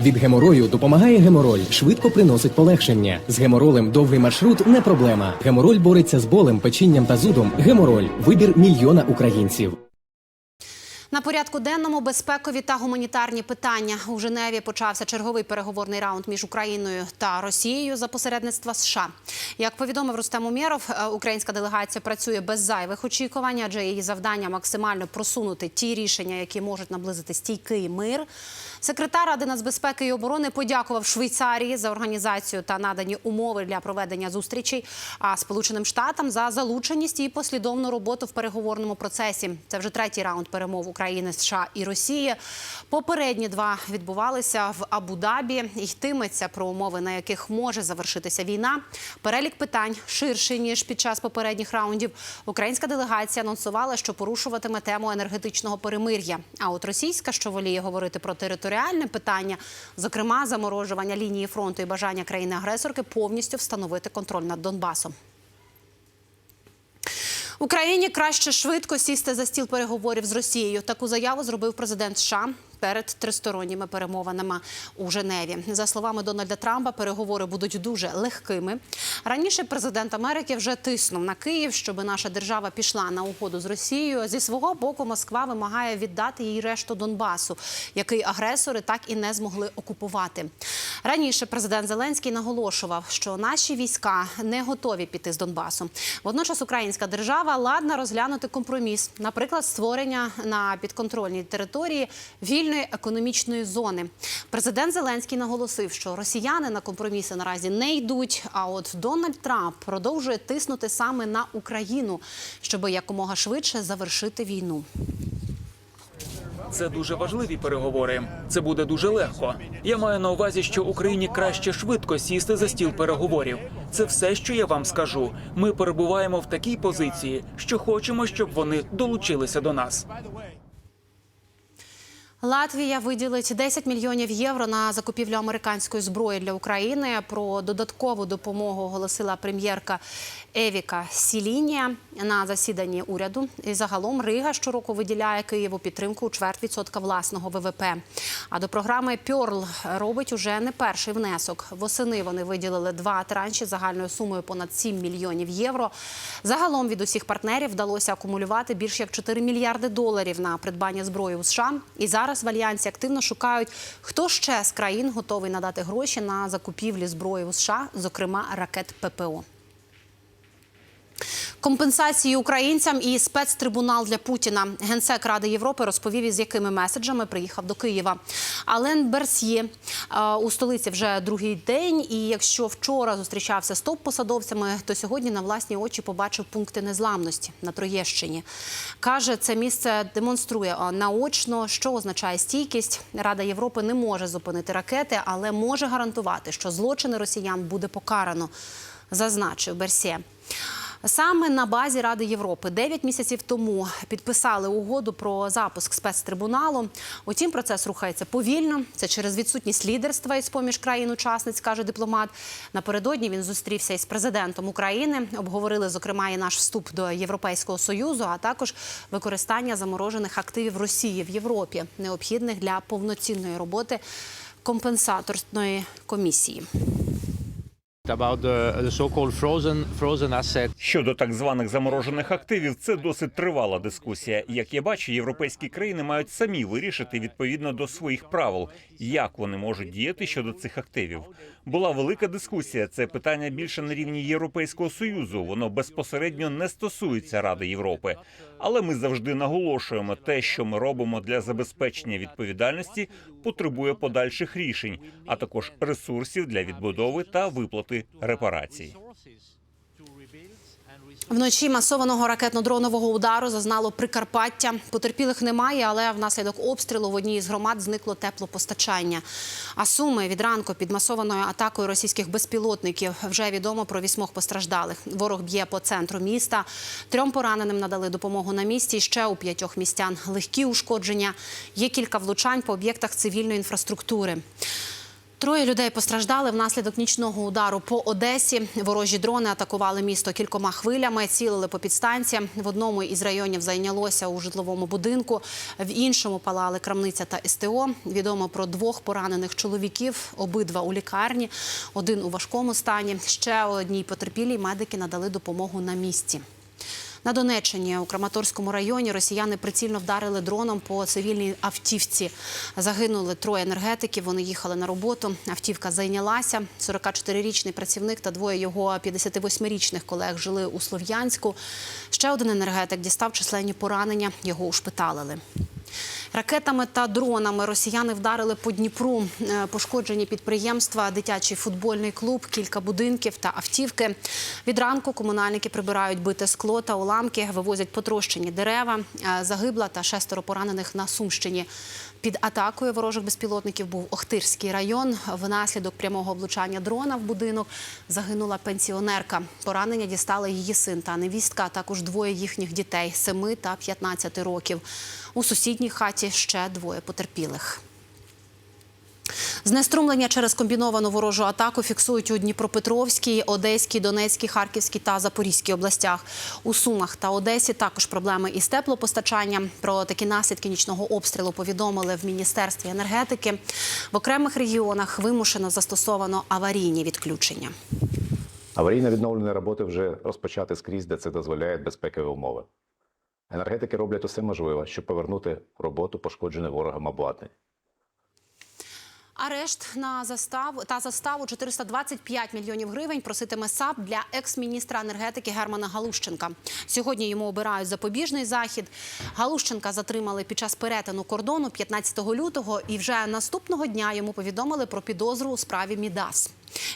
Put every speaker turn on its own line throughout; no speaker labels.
Від геморою допомагає гемороль, швидко приносить полегшення. З геморолем довгий маршрут не проблема. Гемороль бореться з болем, печінням та зудом. Гемороль вибір мільйона українців.
На порядку денному безпекові та гуманітарні питання у Женеві почався черговий переговорний раунд між Україною та Росією за посередництва США. Як повідомив Рустем Умєров, е, українська делегація працює без зайвих очікувань, адже її завдання максимально просунути ті рішення, які можуть наблизити стійкий мир. Секретар Ради нацбезпеки і оборони подякував Швейцарії за організацію та надані умови для проведення зустрічей, а Сполученим Штатам за залученість і послідовну роботу в переговорному процесі. Це вже третій раунд перемов України, США і Росії. Попередні два відбувалися в Абу-Дабі. Йтиметься про умови, на яких може завершитися війна. Перелік питань ширший ніж під час попередніх раундів. Українська делегація анонсувала, що порушуватиме тему енергетичного перемир'я. А от російська, що воліє говорити про територіальне питання, зокрема заморожування лінії фронту і бажання країни-агресорки повністю встановити контроль над Донбасом. Україні краще швидко сісти за стіл переговорів з Росією. Таку заяву зробив президент США перед тристоронніми перемовинами у Женеві. За словами Дональда Трампа, переговори будуть дуже легкими. Раніше президент Америки вже тиснув на Київ, щоб наша держава пішла на угоду з Росією. Зі свого боку, Москва вимагає віддати їй решту Донбасу, який агресори так і не змогли окупувати. Раніше президент Зеленський наголошував, що наші війська не готові піти з Донбасу. Водночас українська держава ладна розглянути компроміс, наприклад, створення на підконтрольній території вільної економічної зони. Президент Зеленський наголосив, що росіяни на компроміси наразі не йдуть. А от Дональд Трамп продовжує тиснути саме на Україну, щоб якомога швидше завершити війну.
Це дуже важливі переговори. Це буде дуже легко. Я маю на увазі, що Україні краще швидко сісти за стіл переговорів. Це все, що я вам скажу. Ми перебуваємо в такій позиції, що хочемо, щоб вони долучилися до нас.
Латвія виділить 10 мільйонів євро на закупівлю американської зброї для України. Про додаткову допомогу оголосила прем'єрка Евіка Сілінія на засіданні уряду. І загалом Рига щороку виділяє Києву підтримку у чверть відсотка власного ВВП. А до програми Пьорл робить уже не перший внесок. Восени вони виділили два транші загальною сумою понад 7 мільйонів євро. Загалом від усіх партнерів вдалося акумулювати більш як 4 мільярди доларів на придбання зброї у США. І зараз в альянсі активно шукають, хто ще з країн готовий надати гроші на закупівлі зброї у США, зокрема ракет ППО. Компенсації українцям і спецтрибунал для Путіна. Генсек Ради Європи розповів, із якими меседжами приїхав до Києва. Ален Берсьє е, у столиці вже другий день. І якщо вчора зустрічався з топ-посадовцями, то сьогодні на власні очі побачив пункти незламності на Троєщині. Каже, це місце демонструє наочно, що означає стійкість. Рада Європи не може зупинити ракети, але може гарантувати, що злочини росіян буде покарано, зазначив Берсьє. Саме на базі Ради Європи 9 місяців тому підписали угоду про запуск спецтрибуналу. Утім, процес рухається повільно. Це через відсутність лідерства із поміж країн-учасниць, каже дипломат. Напередодні він зустрівся із президентом України. Обговорили зокрема і наш вступ до Європейського союзу, а також використання заморожених активів Росії в Європі, необхідних для повноцінної роботи компенсаторної комісії.
Щодо так званих заморожених активів, це досить тривала дискусія. Як я бачу, європейські країни мають самі вирішити відповідно до своїх правил, як вони можуть діяти щодо цих активів. Була велика дискусія. Це питання більше на рівні Європейського союзу. Воно безпосередньо не стосується Ради Європи. Але ми завжди наголошуємо, те, що ми робимо для забезпечення відповідальності, потребує подальших рішень, а також ресурсів для відбудови та виплати репарацій.
Вночі масованого ракетно-дронового удару зазнало Прикарпаття. Потерпілих немає, але внаслідок обстрілу в одній із громад зникло теплопостачання. А суми від ранку під масованою атакою російських безпілотників вже відомо про вісьмох постраждалих. Ворог б'є по центру міста. Трьом пораненим надали допомогу на місці. Ще у п'ятьох містян легкі ушкодження. Є кілька влучань по об'єктах цивільної інфраструктури. Троє людей постраждали внаслідок нічного удару по Одесі. Ворожі дрони атакували місто кількома хвилями, цілили по підстанціям. В одному із районів зайнялося у житловому будинку, в іншому палали крамниця та СТО. Відомо про двох поранених чоловіків, обидва у лікарні, один у важкому стані. Ще одній потерпілій медики надали допомогу на місці. На Донеччині у Краматорському районі росіяни прицільно вдарили дроном по цивільній автівці. Загинули троє енергетиків. Вони їхали на роботу. Автівка зайнялася. 44-річний працівник та двоє його 58-річних колег жили у Слов'янську. Ще один енергетик дістав численні поранення. Його ушпиталили. Ракетами та дронами росіяни вдарили по Дніпру. Е, Пошкоджені підприємства, дитячий футбольний клуб, кілька будинків та автівки. Від ранку комунальники прибирають бите скло та уламки, вивозять потрощені дерева. Е, Загибла та шестеро поранених на Сумщині. Під атакою ворожих безпілотників був Охтирський район. Внаслідок прямого влучання дрона в будинок загинула пенсіонерка. Поранення дістали її син та невістка, а також двоє їхніх дітей 7 та 15 років. У сусідній хаті ще двоє потерпілих. Знеструмлення через комбіновану ворожу атаку фіксують у Дніпропетровській, Одеській, Донецькій, Харківській та Запорізькій областях. У Сумах та Одесі також проблеми із теплопостачанням. Про такі наслідки нічного обстрілу повідомили в Міністерстві енергетики. В окремих регіонах вимушено застосовано аварійні відключення.
Аварійно-відновлені роботи вже розпочати скрізь, де це дозволяють безпекові умови. Енергетики роблять усе можливе, щоб повернути роботу пошкоджене ворогом обладнання.
Арешт на заставу та заставу 425 мільйонів гривень проситиме САП для екс-міністра енергетики Германа Галущенка. Сьогодні йому обирають запобіжний захід. Галущенка затримали під час перетину кордону 15 лютого, і вже наступного дня йому повідомили про підозру у справі Мідас.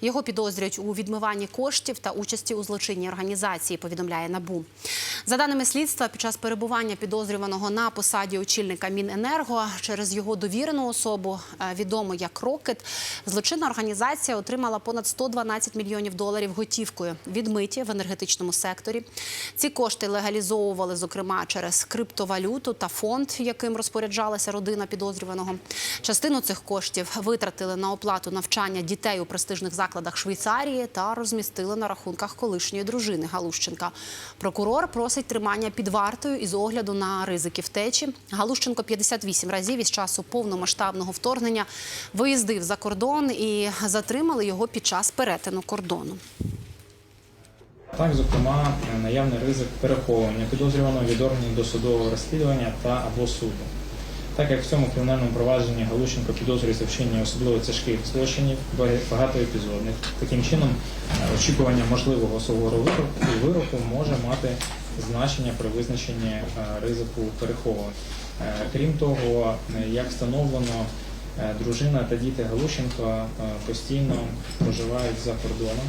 Його підозрюють у відмиванні коштів та участі у злочинній організації. Повідомляє набу. За даними слідства, під час перебування підозрюваного на посаді очільника Міненерго через його довірену особу, е, відому як Рокет, злочинна організація отримала понад 112 мільйонів доларів готівкою відмиті в енергетичному секторі. Ці кошти легалізовували, зокрема, через криптовалюту та фонд, яким розпоряджалася родина підозрюваного. Частину цих коштів витратили на оплату навчання дітей у престижних закладах Швейцарії та розмістили на рахунках колишньої дружини Галущенка. Прокурор просить тримання під вартою із огляду на ризики втечі. Галущенко 58 разів із часу повномасштабного вторгнення виїздив за кордон і затримали його під час перетину кордону.
Так, зокрема, наявний ризик переховування підозрюваного від органів досудового розслідування та або суду. Так як в цьому кримінальному провадженні Галущенко підозрюється вчинення особливо тяжких злочинів, багатоепізодних. Таким чином, е, очікування можливого суворого вироку, може мати значення при визначенні е, ризику переховування. Е, Крім того, як встановлено, дружина та діти Галущенко постійно проживають за кордоном.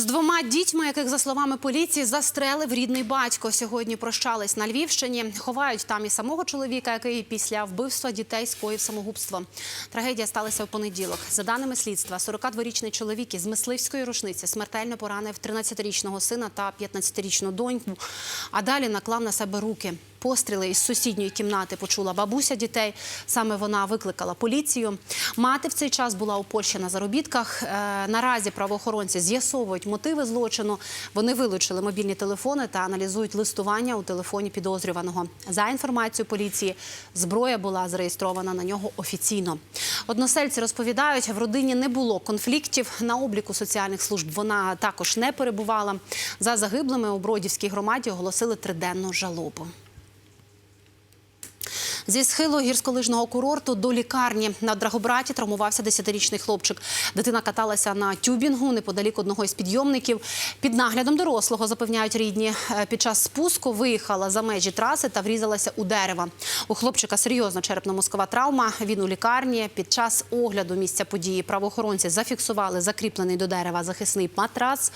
З двома дітьми, яких за словами поліції застрелив рідний батько, сьогодні прощались на Львівщині. Ховають там і самого чоловіка, який після вбивства дітей скоїв самогубство. Трагедія сталася в понеділок. За даними слідства, 42-річний чоловік із мисливської рушниці смертельно поранив 13-річного сина та 15-річну доньку, а далі наклав на себе руки. Постріли із сусідньої кімнати почула бабуся дітей. Саме вона викликала поліцію. Мати в цей час була у Польщі на заробітках. Е, Наразі правоохоронці з'ясовують мотиви злочину. Вони вилучили мобільні телефони та аналізують листування у телефоні підозрюваного. За інформацією поліції, зброя була зареєстрована на нього офіційно. Односельці розповідають, в родині не було конфліктів. На обліку соціальних служб вона також не перебувала. За загиблими у Бродівській громаді оголосили триденну жалобу. Зі схилу гірськолижного курорту до лікарні на Драгобраті травмувався 10-річний хлопчик. Дитина каталася на тюбінгу неподалік одного із підйомників. Під наглядом дорослого запевняють рідні. Е, Під час спуску виїхала за межі траси та врізалася у дерева. У хлопчика серйозна черепно-мозкова травма. Він у лікарні. Під час огляду місця події правоохоронці зафіксували закріплений до дерева захисний матрас.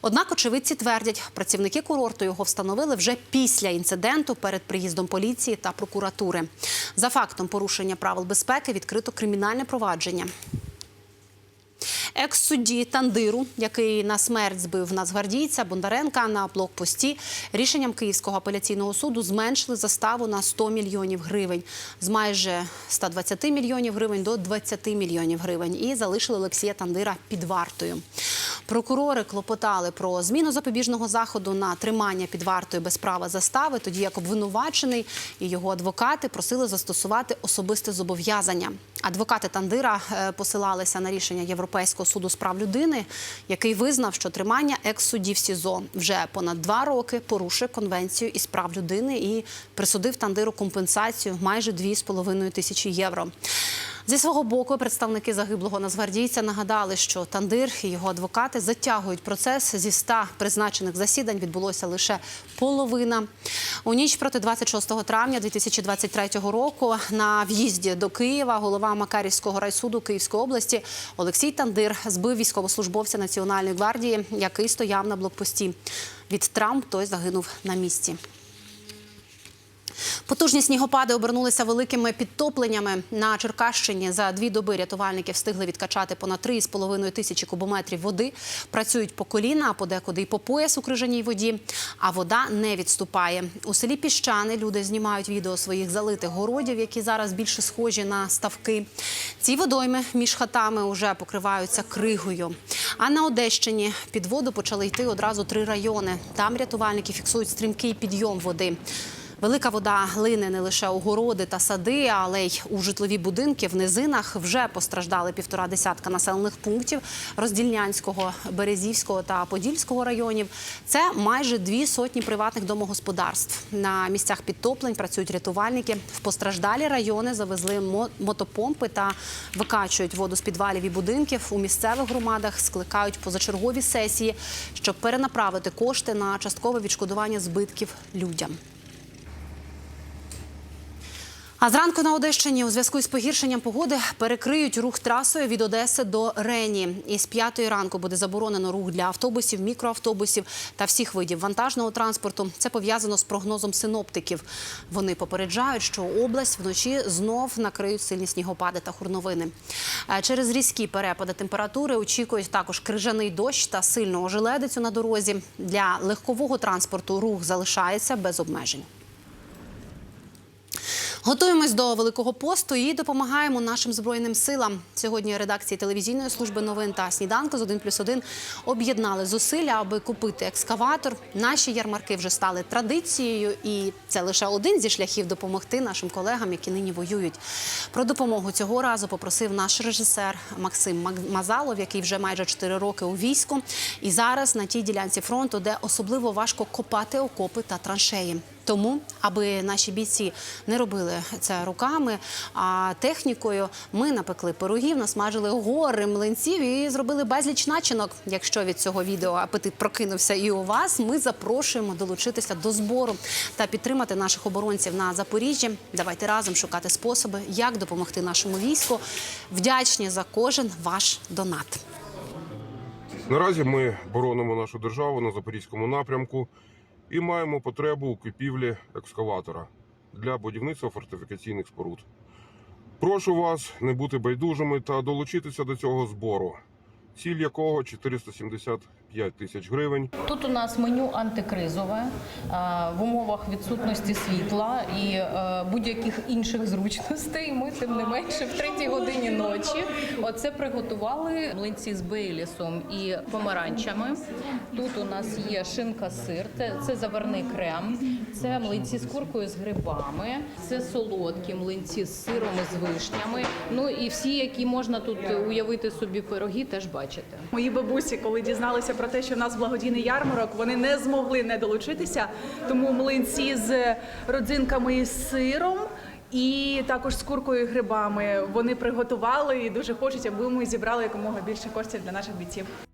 Однак очевидці твердять, працівники курорту його встановили вже після інциденту перед приїздом поліції та прокуратури. За фактом порушення правил безпеки відкрито кримінальне провадження. Екс-судді Тандиру, який на смерть збив нацгвардійця Бондаренка на блокпості, рішенням Київського апеляційного суду зменшили заставу на 100 мільйонів гривень з майже 120 мільйонів гривень до 20 мільйонів гривень і залишили Олексія Тандира під вартою. Прокурори клопотали про зміну запобіжного заходу на тримання під вартою без права застави, тоді як обвинувачений і його адвокати просили застосувати особисте зобов'язання. Адвокати Тандира е, посилалися на рішення Європейського суду з прав людини, який визнав, що тримання екс-судді в СІЗО вже понад два роки порушує конвенцію із прав людини і присудив Тандиру компенсацію майже 2,5 тисячі євро. Зі свого боку, представники загиблого нацгвардійця нагадали, що Тандир і його адвокати затягують процес. Зі 100 призначених засідань відбулося лише половина. У ніч проти 26 травня 2023 року на в'їзді до Києва голова Макарівського райсуду Київської області Олексій Тандир збив військовослужбовця Національної гвардії, який стояв на блокпості. Від травм той загинув на місці. Потужні снігопади обернулися великими підтопленнями на Черкащині. За дві доби рятувальники встигли відкачати понад 3,5 тисячі кубометрів води. Працюють по коліна, а подекуди й по пояс у крижаній воді. А вода не відступає. У селі Піщани люди знімають відео своїх залитих городів, які зараз більше схожі на ставки. Ці водойми між хатами вже покриваються кригою. А на Одещині під воду почали йти одразу три райони. Там рятувальники фіксують стрімкий підйом води. Велика вода лине не лише у городи та сади, але й у житлові будинки. В низинах вже постраждали півтора десятка населених пунктів Роздільнянського, Березівського та Подільського районів. Це майже дві сотні приватних домогосподарств. На місцях підтоплень працюють рятувальники. В постраждалі райони завезли мо- мотопомпи та викачують воду з підвалів і будинків. У місцевих громадах скликають позачергові сесії, щоб перенаправити кошти на часткове відшкодування збитків людям. А зранку на Одещині у зв'язку із погіршенням погоди перекриють рух трасою від Одеси до Рені. Із п'ятої ранку буде заборонено рух для автобусів, мікроавтобусів та всіх видів вантажного транспорту. Це пов'язано з прогнозом синоптиків. Вони попереджають, що область вночі знов накриють сильні снігопади та хурновини. Е, Через різкі перепади температури очікують також крижаний дощ та сильну ожеледицю на дорозі. Для легкового транспорту рух залишається без обмежень. Готуємось до Великого посту і допомагаємо нашим збройним силам. Сьогодні редакції телевізійної служби новин та сніданку з 1 плюс 1 об'єднали зусилля, аби купити екскаватор. Наші ярмарки вже стали традицією, і це лише один зі шляхів допомогти нашим колегам, які нині воюють. Про допомогу цього разу попросив наш режисер Максим Мак- Мазалов, який вже майже 4 роки у війську. І зараз на тій ділянці фронту, де особливо важко копати окопи та траншеї. Тому, аби наші бійці не робили це руками, а технікою, ми напекли пирогів, насмажили гори млинців і зробили безліч начинок. Якщо від цього відео апетит прокинувся і у вас, ми запрошуємо долучитися до збору та підтримати наших оборонців на Запоріжжі. Давайте разом шукати способи, як допомогти нашому війську. Вдячні за кожен ваш донат.
Наразі ми боронимо нашу державу на запорізькому напрямку і маємо потребу у купівлі екскаватора для будівництва фортифікаційних споруд. Прошу вас не бути байдужими та долучитися до цього збору, ціль якого 475 тисяч гривень.
Тут у нас меню антикризове е, в умовах відсутності світла і е, будь-яких інших зручностей. Ми тим не менше в третій годині ночі. Оце приготували млинці з бейлісом і помаранчами. Тут у нас є шинка сир, це, це заварний крем, це млинці з куркою з грибами, це солодкі млинці з сиром і з вишнями. Ну і всі, які можна тут уявити собі пироги, теж бачите.
Мої бабусі, коли дізналися про те, що в нас благодійний ярмарок, вони не змогли не долучитися. Тому млинці з родзинками і сиром. І також з куркою і грибами вони приготували і дуже хочуть, аби ми зібрали якомога більше коштів для наших бійців.